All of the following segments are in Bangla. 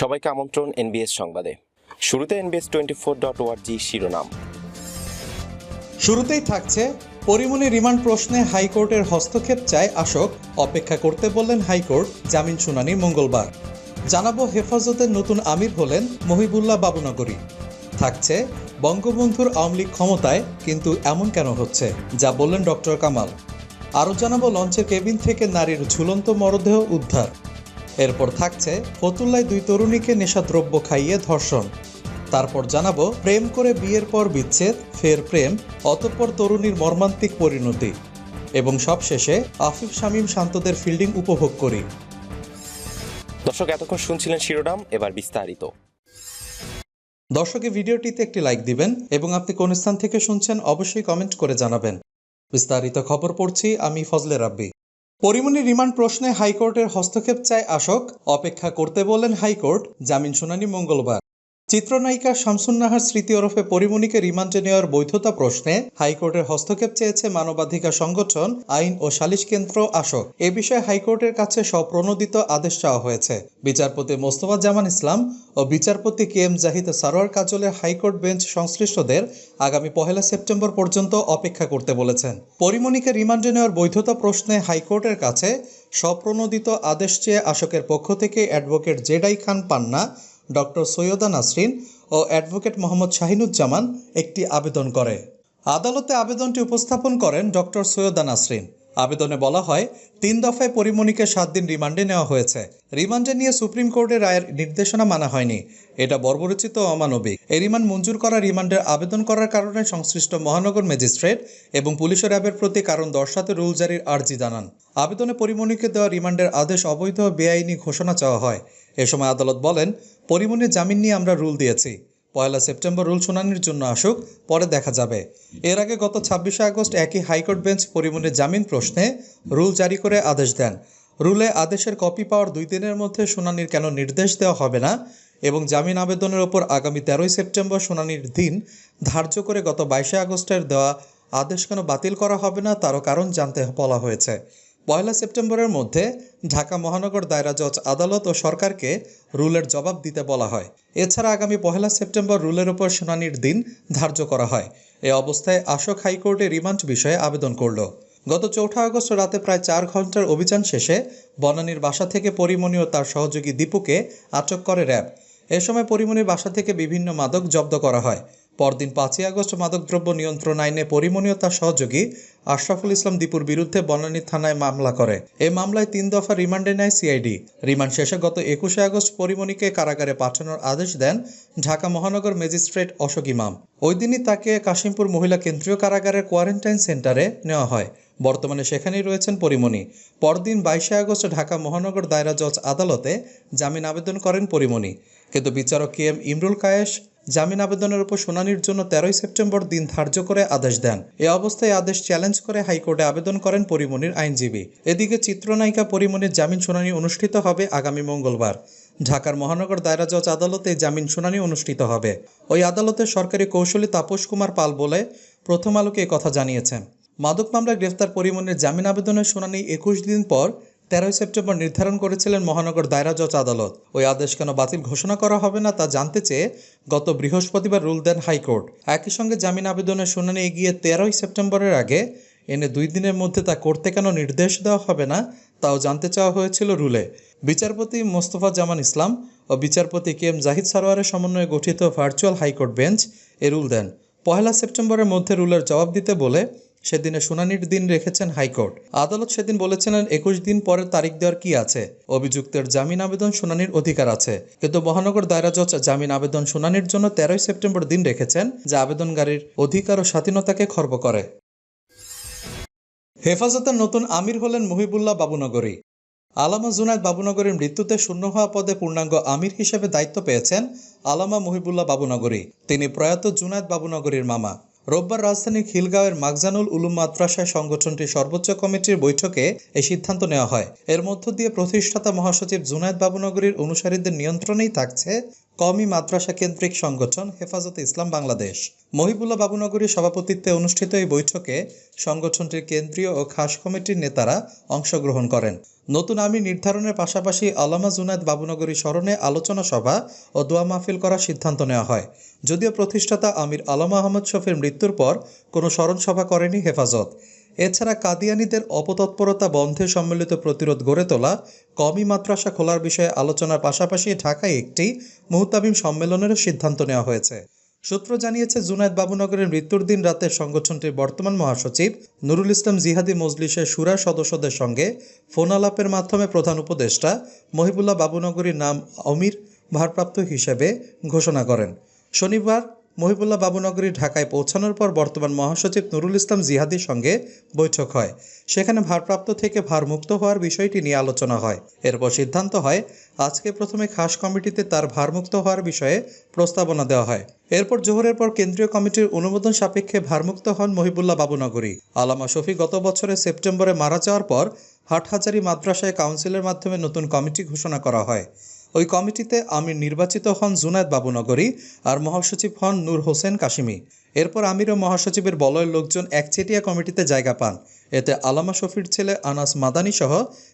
সবাইকে আমন্ত্রণ এনবিএস সংবাদে। শুরুতে এনবিএস টোয়েন্টি ফোর ডট ওয়ার্জি শিরোনাম। শুরুতেই থাকছে পরিমণি রিমান্ড প্রশ্নে হাইকোর্টের হস্তক্ষেপ চায় আশোক, অপেক্ষা করতে বললেন হাইকোর্ট জামিন শুনানি মঙ্গলবার। জানাব হেফাজতের নতুন আমির হলেন মহিবুল্লাহ বাবুনগরী। থাকছে বঙ্গবন্ধুর আওয়ামী লীগ ক্ষমতায়, কিন্তু এমন কেন হচ্ছে, যা বললেন ডক্টর কামাল। আরও জানাব লঞ্চের কেবিন থেকে নারীর ঝুলন্ত মরদেহ উদ্ধার। এরপর থাকছে ফতুল্লায় দুই তরুণীকে নেশাদ্রব্য খাইয়ে ধর্ষণ। তারপর জানাব প্রেম করে বিয়ের পর বিচ্ছেদ ফের প্রেম অতঃপর তরুণীর মর্মান্তিক পরিণতি। এবং সবশেষে আফিফ শামীম শান্তদের ফিল্ডিং উপভোগ করি। দর্শক এতক্ষণ শুনছিলেন শিরোনাম এবার বিস্তারিত। দর্শকে ভিডিওটিতে একটি লাইক দিবেন এবং আপনি কোন স্থান থেকে শুনছেন অবশ্যই কমেন্ট করে জানাবেন। বিস্তারিত খবর পড়ছি আমি ফজলে রাব্বি। পরিমণি রিমান্ড প্রশ্নে হাইকোর্টের হস্তক্ষেপ চায় আশোক। অপেক্ষা করতে বললেন হাইকোর্ট। জামিন শুনানি মঙ্গলবার। চিত্রনায়িকা শামসুন্নাহার স্মৃতি ওরফে পরিমণিকে রিমান্ডে নেওয়ার বৈধতা প্রশ্নে হাইকোর্টের হস্তক্ষেপ চেয়েছে মানবাধিকার সংগঠন, আইন ও সালিশ কেন্দ্র আসক। এ বিষয়ে হাইকোর্টের কাছে স্বপ্রণোদিত আদেশ চাওয়া হয়েছে। বিচারপতি মোস্তফা জামান ইসলাম ও বিচারপতি কে এম জাহিদ সারোয়ার কাজলের হাইকোর্ট বেঞ্চ সংশ্লিষ্টদের আগামী পহেলা সেপ্টেম্বর পর্যন্ত অপেক্ষা করতে বলেছেন। পরিমণিকে রিমান্ডে নেওয়ার বৈধতা প্রশ্নে হাইকোর্টের কাছে স্বপ্রণোদিত আদেশ চেয়ে আশোকের পক্ষ থেকে advocate Jedi Khan Panna doctor Syeda Nasrin ও অ্যাডভোকেট মোহাম্মদ শাহিনুজ্জামান একটি আবেদন করে। আদালতে আবেদনটি উপস্থাপন করেন ডক্টর সৈয়দা নাসরিন। আবেদনে বলা হয়, তিন দফায় পরিমণিকে সাত দিন রিমান্ডে নেওয়া হয়েছে। রিমান্ডে নিয়ে সুপ্রিম কোর্টের রায়ের নির্দেশনা মানা হয়নি। এটা বর্বরচিত অমানবিক। এই রিমান্ড মঞ্জুর করা, রিমান্ডের আবেদন করার কারণে সংশ্লিষ্ট মহানগর ম্যাজিস্ট্রেট এবং পুলিশের র্যাবের প্রতি কারণ দর্শাতে রুল জারির আর্জি জানান। আবেদনে পরিমণিকে দেওয়া রিমান্ডের আদেশ অবৈধ বেআইনি ঘোষণা চাওয়া হয়। এ সময় আদালত বলেন, পরিমণির জামিন নিয়ে আমরা রুল দিয়েছি। পয়লা সেপ্টেম্বর রুল শুনানির জন্য আসুক, পরে দেখা যাবে। এর আগে গত ছাব্বিশে আগস্ট একই হাইকোর্ট বেঞ্চ পরিমণির জামিন প্রশ্নে রুল জারি করে আদেশ দেন। রুলে আদেশের কপি পাওয়ার দুই দিনের মধ্যে শুনানির কেন নির্দেশ দেওয়া হবে না এবং জামিন আবেদনের ওপর আগামী তেরোই সেপ্টেম্বর শুনানির দিন ধার্য করে গত বাইশে আগস্টের দেওয়া আদেশ কেন বাতিল করা হবে না, তারও কারণ জানতে বলা হয়েছে। পয়লা সেপ্টেম্বরের মধ্যে ঢাকা মহানগর দায়রা জজ আদালত ও সরকারকে রুলের জবাব দিতে বলা হয়। এছাড়া আগামী পহেলা সেপ্টেম্বর রুলের ওপর শুনানির দিন ধার্য করা হয়। এ অবস্থায় আশোক হাইকোর্টে রিমান্ড বিষয়ে আবেদন করল। গত চৌঠা আগস্ট রাতে প্রায় চার ঘণ্টার অভিযান শেষে বনানীর বাসা থেকে পরিমণি ও তার সহযোগী দীপুকে আটক করে র্যাব। এ সময় পরিমণির বাসা থেকে বিভিন্ন মাদক জব্দ করা হয়। পরদিন পাঁচই আগস্ট মাদকদ্রব্য নিয়ন্ত্রণ আইনে পরিমণি সহযোগী আশরাফুল ইসলাম দীপুর বিরুদ্ধে বনানী থানায় মামলা করে। এ মামলায় তিন দফা রিমান্ডে নেয় সিআইডি। রিমান্ড শেষে গত একুশে আগস্ট পরিমণিকে কারাগারে পাঠানোর আদেশ দেন ঢাকা মহানগর ম্যাজিস্ট্রেট অশোক ইমাম। ওই দিনই তাকে কাশিমপুর মহিলা কেন্দ্রীয় কারাগারের কোয়ারেন্টাইন সেন্টারে নেওয়া হয়। বর্তমানে সেখানেই রয়েছেন পরিমণি। পরদিন বাইশে আগস্ট ঢাকা মহানগর দায়রা জজ আদালতে জামিন আবেদন করেন পরিমণি। কিন্তু বিচারক কে এম ইমরুল কায়েস জামিন আবেদনের উপর শুনানির জন্য তেরোই সেপ্টেম্বর দিন ধার্য করে আদেশ দেন। এ অবস্থায় আদেশ চ্যালেঞ্জ করে হাইকোর্টে আবেদন করেন পরিমণির আইনজীবী। এদিকে চিত্রনায়িকা পরিমণির জামিন শুনানি অনুষ্ঠিত হবে আগামী মঙ্গলবার। ঢাকার মহানগর দায়রা জজ আদালতে জামিন শুনানি অনুষ্ঠিত হবে। ওই আদালতের সরকারি কৌশলী তাপস কুমার পাল বলে প্রথম আলোকে কথা জানিয়েছেন। মাদক মামলায় গ্রেফতার পরিমণির জামিন আবেদনের শুনানি একুশ দিন পর তেরোই সেপ্টেম্বর নির্ধারণ করেছিলেন মহানগর দায়রা জজ আদালত। ওই আদেশ কেন বাতিল ঘোষণা করা হবে না তা জানতে চেয়ে গত বৃহস্পতিবার রুল দেন হাইকোর্ট। একই সঙ্গে জামিন আবেদনের শুনানি এগিয়ে তেরোই সেপ্টেম্বরের আগে এনে দুই দিনের মধ্যে তা করতে কেন নির্দেশ দেওয়া হবে না তাও জানতে চাওয়া হয়েছিল রুলে। বিচারপতি মোস্তফা জামান ইসলাম ও বিচারপতি কে এম জাহিদ সারোয়ারের সমন্বয়ে গঠিত ভার্চুয়াল হাইকোর্ট বেঞ্চ এ রুল দেন। পহেলা সেপ্টেম্বরের মধ্যে রুলের জবাব দিতে বলে সেদিনে শুনানির দিন রেখেছেন হাইকোর্ট। আদালত সেদিন বলেছিলেন, একুশ দিন পরের তারিখ দেওয়ার কি আছে? অভিযুক্তের জামিন আবেদন শুনানির অধিকার আছে। কিন্তু মহানগর দায়রা জজ জামিন আবেদন শুনানির জন্য তেরোই সেপ্টেম্বর দিন রেখেছেন, যা আবেদনকারীর অধিকার ও স্বাধীনতাকে খর্ব করে। হেফাজতের নতুন আমির হলেন মুহিবুল্লাহ বাবুনগরী। আলামা জুনায়দ বাবুনগরীর মৃত্যুতে শূন্য হওয়া পদে পূর্ণাঙ্গ আমির হিসেবে দায়িত্ব পেয়েছেন আলামা মহিবুল্লাহ বাবুনগরী। তিনি প্রয়াত জুনায়দ বাবুনগরীর মামা। রোববার রাজধানীর খিলগাঁওয়ের মাকজানুল উলুম মাদ্রাসায় সংগঠনটির সর্বোচ্চ কমিটির বৈঠকে এই সিদ্ধান্ত নেওয়া হয়। এর মধ্য দিয়ে প্রতিষ্ঠাতা মহাসচিব জুনায়দ বাবুনগরীর অনুসারীদের নিয়ন্ত্রণেই থাকছে কওমি মাদ্রাসা কেন্দ্রিক সংগঠন হেফাজতে ইসলাম বাংলাদেশ। মহিবুল্লাহ বাবুনগরীর সভাপতিত্বে অনুষ্ঠিত এই বৈঠকে সংগঠনটির কেন্দ্রীয় ও খাস কমিটির নেতারা অংশগ্রহণ করেন। নতুন আমির নির্ধারণের পাশাপাশি আলামা জুনায়দ বাবুনগরী স্মরণে আলোচনা সভা ও দোয়া মাহফিল করার সিদ্ধান্ত নেওয়া হয়। যদিও প্রতিষ্ঠাতা আমির আলামা আহমদ শফির মৃত্যুর পর কোনো স্মরণ সভা করেনি হেফাজত। এছাড়া কাদিয়ানিদের অপতৎপরতা বন্ধে সম্মিলিত প্রতিরোধ গড়ে তোলা কমি মাদ্রাসা খোলার বিষয়ে আলোচনার পাশাপাশি ঢাকায় একটি মুহতাবিম সম্মেলনেরও সিদ্ধান্ত নেওয়া হয়েছে। সূত্র জানিয়েছে, জুনায়দ বাবুনগরের মৃত্যুর দিন রাতে সংগঠনটির বর্তমান মহাসচিব নুরুল ইসলাম জিহাদি মজলিসের সুরা সদস্যদের সঙ্গে ফোন আলাপের মাধ্যমে প্রধান উপদেষ্টা মহিবুল্লাহ বাবুনগরীর নাম অমির ভারপ্রাপ্ত হিসেবে ঘোষণা করেন। শনিবার মহিবুল্লাহ বাবুনগরী ঢাকায় পৌঁছানোর পর বর্তমান মহাসচিব নুরুল ইসলাম জিহাদির সঙ্গে বৈঠক হয়। সেখানে ভারপ্রাপ্ত থেকে ভারমুক্ত হওয়ার বিষয়টি নিয়ে আলোচনা হয়। এরপর সিদ্ধান্ত হয়, আজকে প্রথমে খাস কমিটিতে তার ভারমুক্ত হওয়ার বিষয়ে প্রস্তাবনা দেওয়া হয়। এরপর জোহরের পর কেন্দ্রীয় কমিটির অনুমোদন সাপেক্ষে ভারমুক্ত হন মহিবুল্লাহ বাবুনগরী। আলামা শফি গত বছরের সেপ্টেম্বরে মারা যাওয়ার পর হাটহাজারি মাদ্রাসায় কাউন্সিলের মাধ্যমে নতুন কমিটি ঘোষণা করা হয়। ওই কমিটিতে আমির নির্বাচিত হন জুনায়দ বাবুনগরী আর মহাসচিব হন নূর হোসেন কাশিমি। এরপর আমির ও মহাসচিবের বলয়ের লোকজন একচেটিয়া কমিটিতে জায়গা পান। এতে আলামা শফির ছেলে আনাস মাদানি সহ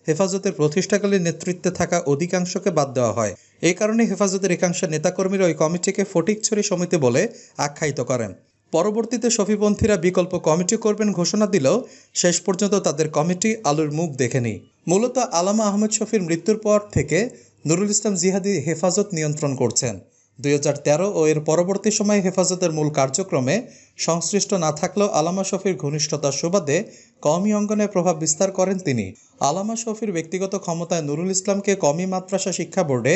হেফাজতের প্রতিষ্ঠাকালীন নেতৃত্বে থাকা অধিকাংশকে বাদ দেওয়া হয়। এই কারণে হেফাজতের একাংশ নেতাকর্মীরা ওই কমিটিকে ফটিকছড়ি সমিতি বলে আখ্যায়িত করেন। পরবর্তীতে শফিপন্থীরা বিকল্প কমিটি করবেন ঘোষণা দিলেও শেষ পর্যন্ত তাদের কমিটি আলুর মুখ দেখেনি। মূলত আলামা আহমেদ শফির মৃত্যুর পর থেকে নুরুল ইসলাম জিহাদি হেফাজত নিয়ন্ত্রণ করছেন। দুই হাজার তেরো ও এর পরবর্তী সময়ে হেফাজতের মূল কার্যক্রমে সংশ্লিষ্ট না থাকলেও আলামা শফির ঘনিষ্ঠতার সুবাদে কওমি অঙ্গনে প্রভাব বিস্তার করেন তিনি। আলামা শফির ব্যক্তিগত ক্ষমতায় নুরুল ইসলামকে কওমি মাদ্রাসা শিক্ষা বোর্ডে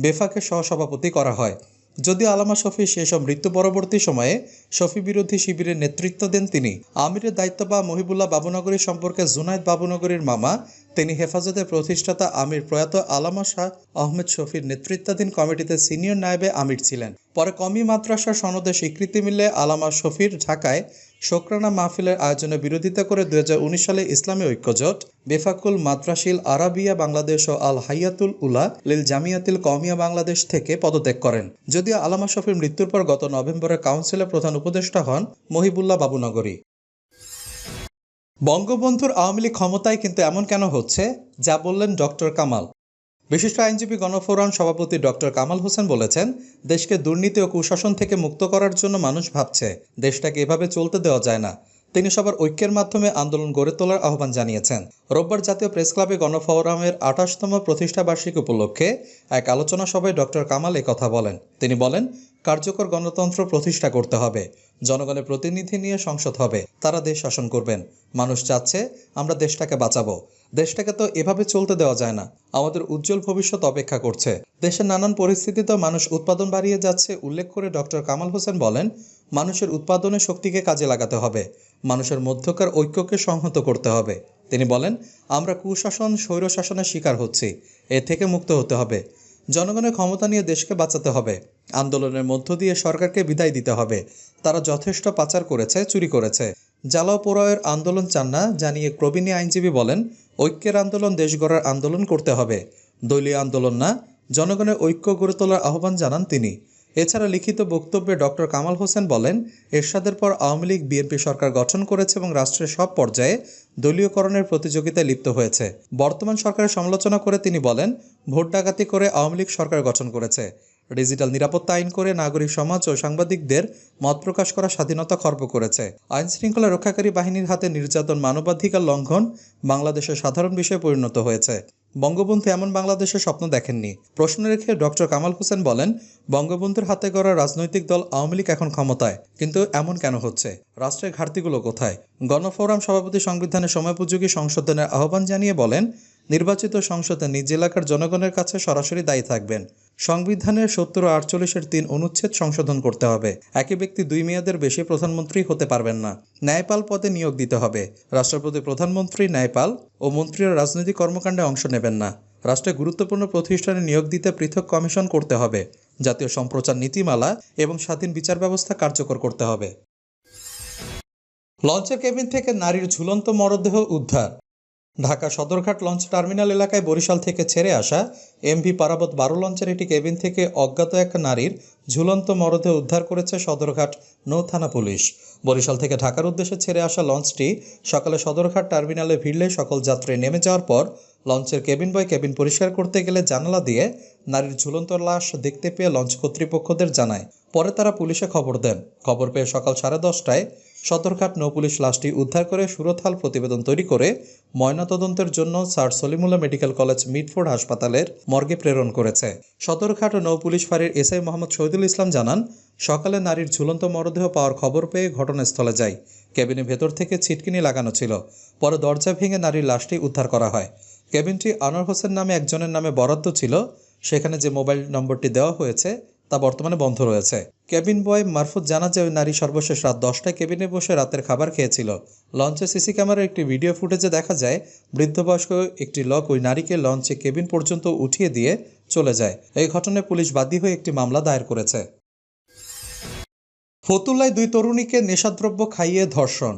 বেফাকে সহসভাপতি করা হয়। যদিও আলামা শফি সেসব মৃত্যু পরবর্তী সময়ে শফি বিরোধী শিবিরের নেতৃত্ব দেন তিনি। আমিরের দায়িত্ব বা মহিবুল্লাহ বাবুনগরী সম্পর্কে জুনায়দ বাবুনগরীর মামা তিনি হেফাজতের প্রতিষ্ঠাতা আমির প্রয়াত আলামা শাহ আহমেদ শফির নেতৃত্বাধীন কমিটিতে সিনিয়র নায়েবে আমির ছিলেন। পরে কমি মাদ্রাসা সনদে স্বীকৃতি মিললে আলামা শফির ঢাকায় শোকরানা মাহফিলের আয়োজনে বিরোধিতা করে দুই হাজার উনিশ সালে ইসলামী ঐক্যজোট, বেফাকুল মাদ্রাসিল আরাবিয়া বাংলাদেশ ও আল হাইয়াতুল উলা লিল জামিয়াতিল কমিয়া বাংলাদেশ থেকে পদত্যাগ করেন। যদিও আলামা শফির মৃত্যুর পর গত নভেম্বরে কাউন্সিলের প্রধান উপদেষ্টা হন মহিবুল্লাহ বাবুনগরী। বঙ্গবন্ধুর আওয়ামী লীগ ক্ষমতায় কিন্তু এমন কেন হচ্ছে, যা বললেন ডক্টর কামাল। বিশিষ্ট আইনজীবী, গণফোরাম সভাপতি ডক্টর কামাল হোসেন বলেছেন, দেশকে দুর্নীতি ও কুশাসন থেকে মুক্ত করার জন্য মানুষ ভাবছে। দেশটাকে এভাবে চলতে দেওয়া যায় না। তিনি সবার ঐক্যের মাধ্যমে আন্দোলন গড়ে তোলার আহ্বান জানিয়েছেন। রোববার জাতীয় প্রেস ক্লাবে গণফোরামের আঠাশতম প্রতিষ্ঠা বার্ষিকী উপলক্ষে এক আলোচনা সভায় ডক্টর কামাল কথা বলেন। তিনি বলেন, কার্যকর গণতন্ত্র প্রতিষ্ঠা করতে হবে, জনগণের প্রতিনিধি নিয়ে সংসদ হবে, তারা দেশ শাসন করবেন। মানুষ চাচ্ছে, আমরা দেশটাকে বাঁচাবো। দেশটাকে তো এভাবে চলতে দেওয়া যায় না। আমাদের উজ্জ্বল ভবিষ্যৎ অপেক্ষা করছে। দেশের নানান পরিস্থিতিতে মানুষ উৎপাদন বাড়িয়ে যাচ্ছে, উল্লেখ করে ডক্টর কামাল হোসেন বলেন মানুষের উৎপাদনের শক্তিকে কাজে লাগাতে হবে। মানুষের মধ্যকার ঐক্যকে সংহত করতে হবে। তিনি বলেন, আমরা কুশাসন, স্বৈরশাসনের শিকার হচ্ছি। এ থেকে মুক্ত হতে হবে। জনগণের ক্ষমতা নিয়ে দেশকে বাঁচাতে হবে। আন্দোলনের মধ্য দিয়ে সরকারকে বিদায় দিতে হবে। তারা যথেষ্ট পাচার করেছে, চুরি করেছে। জ্বালাও পোড়ায়ের আন্দোলন চান না, জানিয়ে প্রবীণী আইনজীবী বলেন, ঐক্যের আন্দোলন দেশ গড়ার আন্দোলন করতে হবে। দলীয় আন্দোলন না, জনগণের ঐক্য গড়ে তোলার আহ্বান জানান তিনি। এছাড়া লিখিত বক্তব্যে ডক্টর কামাল হোসেন বলেন, এরশাদের পর আওয়ামী লীগ, বিএনপি সরকার গঠন করেছে এবং রাষ্ট্রের সব পর্যায়ে দলীয়করণের প্রতিযোগিতায় লিপ্ত হয়েছে। বর্তমান সরকারের সমালোচনা করে তিনি বলেন, ভোট ডাকাতি করে আওয়ামী লীগ সরকার গঠন করেছে। ডিজিটাল নিরাপত্তা আইন করে নাগরিক সমাজ ও সাংবাদিকদের মত প্রকাশ করার স্বাধীনতা খর্ব করেছে। আইন শৃঙ্খলা রক্ষাকারী বাহিনীর হাতে নির্যাতন, মানবাধিকার লঙ্ঘন বাংলাদেশের সাধারণ বিষয়ে পরিণত হয়েছে। বঙ্গবন্ধু এমন বাংলাদেশের স্বপ্ন দেখেননি। প্রশ্ন রেখে ডক্টর কামাল হোসেন বলেন, বঙ্গবন্ধুর হাতে গড়া রাজনৈতিক দল আওয়ামী লীগ এখন ক্ষমতায়, কিন্তু এমন কেন হচ্ছে? রাষ্ট্রের ঘাটতিগুলো কোথায়? গণফোরাম সভাপতি সংবিধানের সময়োপযোগী সংশোধনের আহ্বান জানিয়ে বলেন নির্বাচিত সংসদে নিজ এলাকার জনগণের কাছে সরাসরি দায়ী থাকবেন। সংবিধানের সত্তর আটচল্লিশের তিন অনুচ্ছেদ সংশোধন করতে হবে। একই ব্যক্তি দুই মেয়াদের বেশি প্রধানমন্ত্রী হতে পারবেন না। ন্যায়পাল পদে নিয়োগ দিতে হবে। রাষ্ট্রপতি, প্রধানমন্ত্রী, ন্যায়পাল ও মন্ত্রীরা রাজনৈতিক কর্মকাণ্ডে অংশ নেবেন না। রাষ্ট্রে গুরুত্বপূর্ণ প্রতিষ্ঠানে নিয়োগ দিতে পৃথক কমিশন করতে হবে। জাতীয় সম্প্রচার নীতিমালা এবং স্বাধীন বিচার ব্যবস্থা কার্যকর করতে হবে। লঞ্চের কেবিন থেকে নারীর ঝুলন্ত মরদেহ উদ্ধার। ঢাকা সদরঘাট লঞ্চ টার্মিনাল এলাকায় বরিশাল থেকে ছেড়ে আসা এমভি পারাবত বারো লঞ্চের একটি কেবিন থেকে অজ্ঞাত এক নারীর ঝুলন্ত মরদেহ উদ্ধার করেছে সদরঘাট নৌ থানা পুলিশ। বরিশাল থেকে ঢাকার উদ্দেশ্যে ছেড়ে আসা লঞ্চটি সকালে সদরঘাট টার্মিনালে ভিড়লে সকল যাত্রী নেমে যাওয়ার পর লঞ্চের কেবিন বয় কেবিন পরিষ্কার করতে গেলে জানালা দিয়ে নারীর ঝুলন্ত লাশ দেখতে পেয়ে লঞ্চ কর্তৃপক্ষদের জানায়। পরে তারা পুলিশে খবর দেন। খবর পেয়ে সকাল সাড়ে দশটায় সদরঘাট নৌপুলিশ লাশটি উদ্ধার করে সুরতহাল প্রতিবেদন তৈরি করে ময়নাতদন্তের জন্য sir Salimullah medical college Mitford হাসপাতালের মর্গে প্রেরণ করেছে। সদরঘাট নৌপুলিশ ফাঁড়ির এসআই মোহাম্মদ শহীদুল ইসলাম জানান, সকালে নারীর ঝুলন্ত মরদেহ পাওয়ার খবর পেয়ে ঘটনাস্থলে যায়। কেবিনের ভেতর থেকে ছিটকিনি লাগানো ছিল। পরে দরজা ভেঙে নারীর লাশটি উদ্ধার করা হয়। কেবিনটি আনোয়ার হোসেন নামে একজনের নামে বরাদ্দ ছিল। সেখানে যে মোবাইল নম্বরটি দেওয়া হয়েছে, তা বর্তমানে বন্ধ রয়েছে। কেবিন বয় মারফুত জানা যায়, ওই নারী সর্বশেষ রাত দশটায় কেবিনে বসে রাতের খাবার খেয়েছিল। লঞ্চে সিসি ক্যামেরার একটি ভিডিও ফুটেজে দেখা যায়, বৃদ্ধবয়স্ক একটি লোক ওই নারীকে লঞ্চে কেবিন পর্যন্ত উঠিয়ে দিয়ে চলে যায়। এই ঘটনায় পুলিশ বাদী হয়ে একটি মামলা দায়ের করেছে। ফতুল্লায় দুই তরুণীকে নেশাদ্রব্য খাইয়ে ধর্ষণ।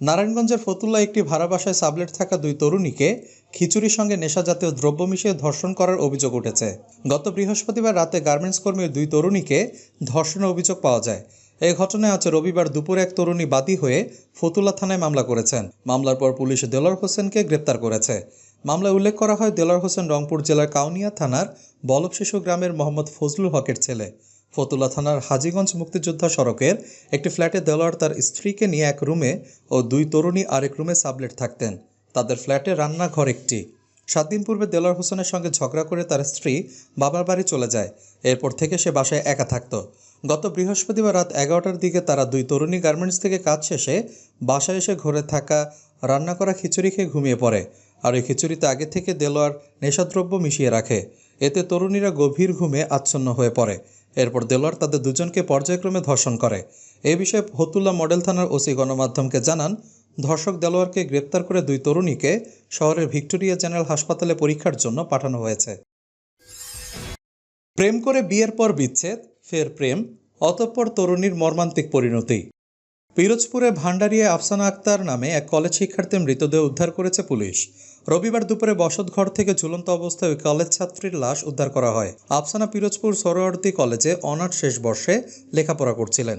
নারায়ণগঞ্জের ফতুল্লা একটি ভাড়া বাসায় সাবলেট থাকা দুই তরুণীকে খিচুড়ির সঙ্গে নেশাজাতীয় দ্রব্য মিশিয়ে ধর্ষণ করার অভিযোগ উঠেছে। গত বৃহস্পতিবার রাতে গার্মেন্টস কর্মীর দুই তরুণীকে ধর্ষণের অভিযোগ পাওয়া যায়। এই ঘটনায় আজ রবিবার দুপুরে এক তরুণী বাদী হয়ে ফতুল্লা থানায় মামলা করেছেন। মামলার পর পুলিশ দেলোয়ার হোসেনকে গ্রেপ্তার করেছে। মামলায় উল্লেখ করা হয় দেলোয়ার হোসেন রংপুর জেলার কাউনিয়া থানার বলবশিশু গ্রামের মোহাম্মদ ফজলুল হকের ছেলে। ফতুল্লা থানার হাজিগঞ্জ মুক্তিযোদ্ধা সড়কের একটি ফ্ল্যাটে দেলোয়ার তার স্ত্রীকে নিয়ে এক রুমে ও দুই তরুণী আরেক রুমে সাবলেট থাকতেন। তাদের ফ্ল্যাটে রান্নাঘর একটি। সাত দিন পূর্বে দেলোয়ার হোসেনের সঙ্গে ঝগড়া করে তার স্ত্রী বাবার বাড়ি চলে যায়। এরপর থেকে সে বাসায় একা থাকত। গত বৃহস্পতিবার রাত এগারোটার দিকে তারা দুই তরুণী গার্মেন্টস থেকে কাজ শেষে বাসায় এসে ঘরে থাকা, রান্না করা খিচুড়ি খেয়ে ঘুমিয়ে পড়ে আর ওই খিচুড়িতে আগে থেকে দেলোয়ার নেশাদ্রব্য মিশিয়ে রাখে। এতে তরুণীরা গভীর ঘুমে আচ্ছন্ন হয়ে পড়ে। এরপর দেলোয়ার তাদের দুজনকে পর্যায়ক্রমে ধর্ষণ করে। এ বিষয়ে ফতুল্লা মডেল থানার ওসি গণমাধ্যমকে জানান, ধর্ষক দেলোয়ারকে গ্রেপ্তার করে দুই তরুণীকে শহরের ভিক্টোরিয়া জেনারেল হাসপাতালে পরীক্ষার জন্য পাঠানো হয়েছে। প্রেম করে বিয়ের পর বিচ্ছেদ, ফের প্রেম, অতঃপর তরুণীর মর্মান্তিক পরিণতি। পিরোজপুরে ভান্ডারিয়া আফসানা আক্তার নামে এক কলেজ শিক্ষার্থীর মৃতদেহ উদ্ধার করেছে পুলিশ। রবিবার দুপুরে বসতঘর থেকে ঝুলন্ত অবস্থায় ওই কলেজ ছাত্রীর লাশ উদ্ধার করা হয়। আফসানা পিরোজপুর সরোয়ার্দী কলেজে অনার্স শেষ বর্ষে লেখাপড়া করছিলেন।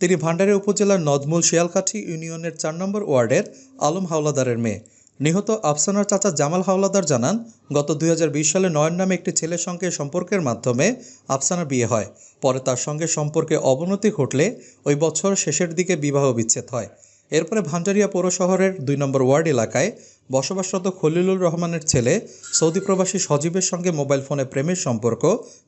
তিনি ভান্ডারিয়া উপজেলার নদমুল শিয়ালকাঠি ইউনিয়নের চার নম্বর ওয়ার্ডের আলম হাওলাদারের মেয়ে। নিহত আফসানার চাচা জামাল হাওলাদার জানান, গত দুই হাজার বিশ সালে নয়ন নামে একটি ছেলের সঙ্গে সম্পর্কের মাধ্যমে আফসানার বিয়ে হয়। পরে তার সঙ্গে সম্পর্কে অবনতি ঘটলে ওই বছর শেষের দিকে বিবাহ বিচ্ছেদ হয়। এরপরে ভান্ডারিয়া পৌর শহরের দুই নম্বর ওয়ার্ড এলাকায় বসবাসরত খলিলুর রহমানের ছেলে সৌদি প্রবাসী সজীবের সঙ্গে মোবাইল ফোনে প্রেমের সম্পর্ক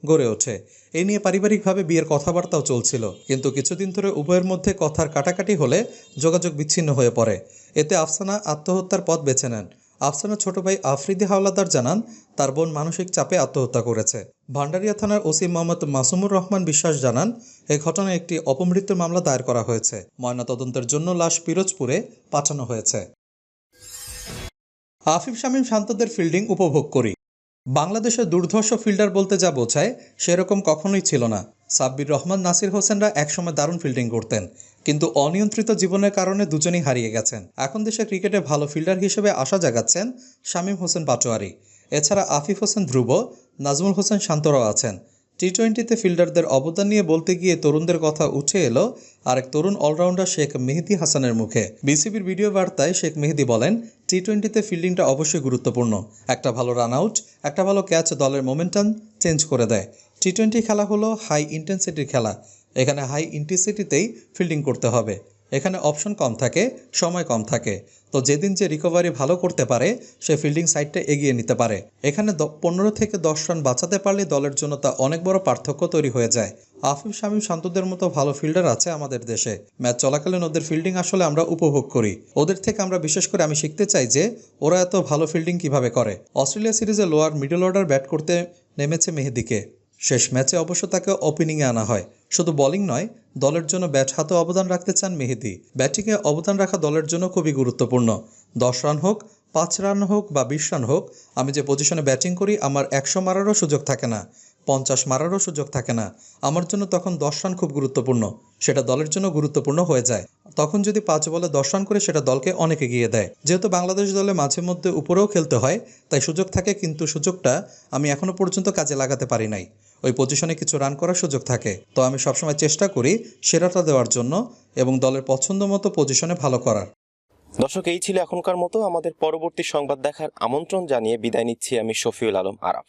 গড়ে ওঠে। এ নিয়ে পারিবারিকভাবে বিয়ের কথাবার্তাও চলছিল, কিন্তু কিছুদিন ধরে উভয়ের মধ্যে কথার কাটাকাটি হলে যোগাযোগ বিচ্ছিন্ন হয়ে পড়ে। এতে আফসানা আত্মহত্যার পথ বেছে নেন। আফসানার ছোট ভাই আফ্রিদি হাওলাদার জানান, তার বোন মানসিক চাপে আত্মহত্যা করেছে। ভান্ডারিয়া থানার ওসি মোহাম্মদ মাসুমুর রহমান বিশ্বাস জানান, এ ঘটনায় একটি অপমৃত্যু মামলা দায়ের করা হয়েছে। ময়নাতদন্তের জন্য লাশ পিরোজপুরে পাঠানো হয়েছে। আফিফ শামীম শান্তদের ফিল্ডিং উপভোগ করি। বাংলাদেশের দুর্ধর্ষ ফিল্ডার বলতে যা বোঝায়, সেরকম কখনোই ছিল না। সাব্বির রহমান, নাসির হোসেনরা একসময় দারুণ ফিল্ডিং করতেন, কিন্তু অনিয়ন্ত্রিত জীবনের কারণে দুজনেই হারিয়ে গেছেন। এখন দেশে ক্রিকেটে ভালো ফিল্ডার হিসেবে আশা জাগাচ্ছেন শামীম হোসেন পাটোয়ারি। এছাড়া আফিফ হোসেন ধ্রুব, নাজমুল হোসেন শান্তরাও আছেন। টি টোয়েন্টিতে ফিল্ডারদের অবদান নিয়ে বলতে গিয়ে তরুণদের কথা উঠে এলো আরেক তরুণ অলরাউন্ডার শেখ মেহেদি হাসানের মুখে। বিসিবির ভিডিও বার্তায় শেখ মেহেদি বলেন টি টোয়েন্টিতে ফিল্ডিংটা অবশ্যই গুরুত্বপূর্ণ। একটা ভালো রান আউট একটা ভালো ক্যাচ দলের মোমেন্টাম চেঞ্জ করে দেয়। টি টোয়েন্টি খেলা হলো হাই ইন্টেন্সিটির খেলা। এখানে হাই ইন্টেন্সিটিতেই ফিল্ডিং করতে হবে। এখানে অপশন কম থাকে, সময় কম থাকে। তো যেদিন যে রিকভারি ভালো করতে পারে, সে ফিল্ডিং সাইডটা এগিয়ে নিতে পারে। এখানে পনেরো থেকে দশ রান বাঁচাতে পারলে দলের জন্য তা অনেক বড় পার্থক্য তৈরি হয়ে যায়। আফিফ, শামীম, শান্তদের মতো ভালো ফিল্ডার আছে আমাদের দেশে। ম্যাচ চলাকালীন ওদের ফিল্ডিং আসলে আমরা উপভোগ করি। ওদের থেকে আমরা বিশেষ করে আমি শিখতে চাই যে, ওরা এত ভালো ফিল্ডিং কীভাবে করে। অস্ট্রেলিয়া সিরিজে লোয়ার মিডল অর্ডার ব্যাট করতে নেমেছে মেহেদিকে। শেষ ম্যাচে অবশ্য তাকে ওপেনিংয়ে আনা হয়। শুধু বোলিং নয়, দলের জন্য ব্যাট হাতে অবদান রাখতে চান মেহেদি। ব্যাটিংয়ে অবদান রাখা দলের জন্য খুবই গুরুত্বপূর্ণ। দশ রান হোক, পাঁচ রান হোক বা বিশ রান হোক, আমি যে পজিশনে ব্যাটিং করি, আমার একশো মারারও সুযোগ থাকে না, পঞ্চাশ মারারও সুযোগ থাকে না। আমার জন্য তখন দশ রান খুব গুরুত্বপূর্ণ, সেটা দলের জন্য গুরুত্বপূর্ণ হয়ে যায়। তখন যদি পাঁচ বলে দশ রান করে, সেটা দলকে অনেক এগিয়ে দেয়। যেহেতু বাংলাদেশ দলে মাঝে মধ্যে উপরেও খেলতে হয়, তাই সুযোগ থাকে, কিন্তু সুযোগটা আমি এখনও পর্যন্ত কাজে লাগাতে পারি নাই। ওই পজিশনে কিছু রান করার সুযোগ থাকে। তো আমি সবসময় চেষ্টা করি সেরাটা দেওয়ার জন্য এবং দলের পছন্দ মতো পজিশনে ভালো করার। দর্শক, এই ছিল এখনকার মতো। আমাদের পরবর্তী সংবাদ দেখার আমন্ত্রণ জানিয়ে বিদায় নিচ্ছি আমি শফিউল আলম আরাফ।